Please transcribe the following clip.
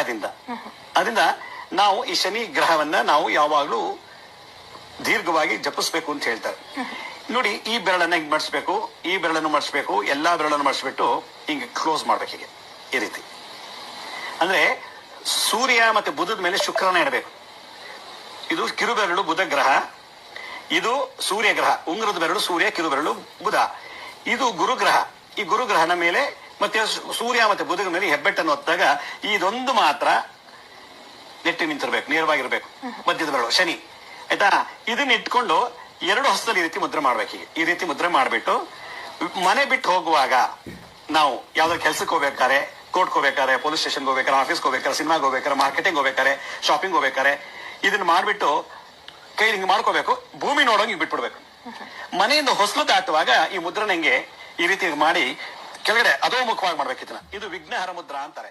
ಗ್ರಹದಿಂದ ಅದರಿಂದ ನಾವು ಈ ಶನಿ ಗ್ರಹವನ್ನ ನಾವು ಯಾವಾಗ್ಲೂ ದೀರ್ಘವಾಗಿ ಜಪಿಸ್ಬೇಕು ಅಂತ ಹೇಳ್ತಾರೆ. ನೋಡಿ, ಈ ಬೆರಳನ್ನ ಹಿಂಗ್ ಮಾಡಿಸ್ಬೇಕು? ಈ ಬೆರಳನ್ನು ಮಾಡಿಸ್ಬೇಕು, ಎಲ್ಲಾ ಬೆರಳನ್ನು ಮಾಡಿಸ್ಬಿಟ್ಟು ಹಿಂಗೆ ಕ್ಲೋಸ್ ಮಾಡ್ಬೇಕು ಹೀಗೆ, ಈ ರೀತಿ. ಅಂದ್ರೆ ಸೂರ್ಯ ಮತ್ತೆ ಬುಧದ ಮೇಲೆ ಶುಕ್ರನ ಇಡಬೇಕು. ಇದು ಕಿರುಬೆರಳು ಬುಧ ಗ್ರಹ, ಇದು ಸೂರ್ಯ ಗ್ರಹ, ಉಂಗ್ರದ ಬೆರಳು ಸೂರ್ಯ, ಕಿರುಬೆರಳು ಬುಧ. ಇದು ಗುರುಗ್ರಹ. ಈ ಗುರುಗ್ರಹನ ಮೇಲೆ ಮತ್ತೆ ಸೂರ್ಯ ಮತ್ತೆ ಬುಧಗ ಮೇಲೆ ಹೆಬ್ಬೆಟ್ಟನ್ನು ಹೊತ್ತಾಗ ಇದೊಂದು ಮಾತ್ರ ನೆಟ್ಟಿ ನಿಂತಿರ್ಬೇಕು ನೇರವಾಗಿರ್ಬೇಕು. ಮಧ್ಯದ ಬರೋ ಶನಿ. ಆಯ್ತಾ? ಇದನ್ನ ಇಟ್ಕೊಂಡು ಎರಡು ಹಸ್ತದಲ್ಲಿ ಈ ರೀತಿ ಮುದ್ರೆ ಮಾಡ್ಬೇಕು ಈಗ ಈ ರೀತಿ ಮುದ್ರೆ ಮಾಡ್ಬಿಟ್ಟು ಮನೆ ಬಿಟ್ಟು ಹೋಗುವಾಗ ನಾವು ಯಾವ್ದಾದ್ರು ಕೆಲ್ಸಕ್ಕೆ ಹೋಗ್ಬೇಕಾರೆ ಕೋರ್ಟ್ಗೆ ಹೋಗ್ಬೇಕಾರೆ ಪೊಲೀಸ್ ಸ್ಟೇಷನ್ಗೆ ಹೋಗ್ಬೇಕಾರೆ ಆಫೀಸ್ಗೆ ಹೋಗ್ಬೇಕಾರೆ ಸಿನಿಮಾಗೆ ಹೋಗ್ಬೇಕಾರೆ ಮಾರ್ಕೆಟಿಂಗ್ ಹೋಗ್ಬೇಕಾರೆ ಶಾಪಿಂಗ್ ಹೋಗ್ಬೇಕಾರೆ ಇದನ್ನ ಮಾಡ್ಬಿಟ್ಟು ಕೈ ಹಿಂಗೆ ಮಾಡ್ಕೋಬೇಕು ಭೂಮಿ ನೋಡೋಂಗೆ ಬಿಟ್ಬಿಡ್ಬೇಕು. ಮನೆಯಿಂದ ಹೊಸಲು ದಾಟುವಾಗ ಈ ಮುದ್ರನ ಹಿಂಗೆ ಈ ರೀತಿ ಮಾಡಿ ಕೆಳಗಡೆ ಅದೋ ಮುಖವಾಗಿ ಮಾಡ್ಬೇಕಿತ್ತು ಇದು ವಿಘ್ನಹರ ಮುದ್ರಾ ಅಂತಾರೆ.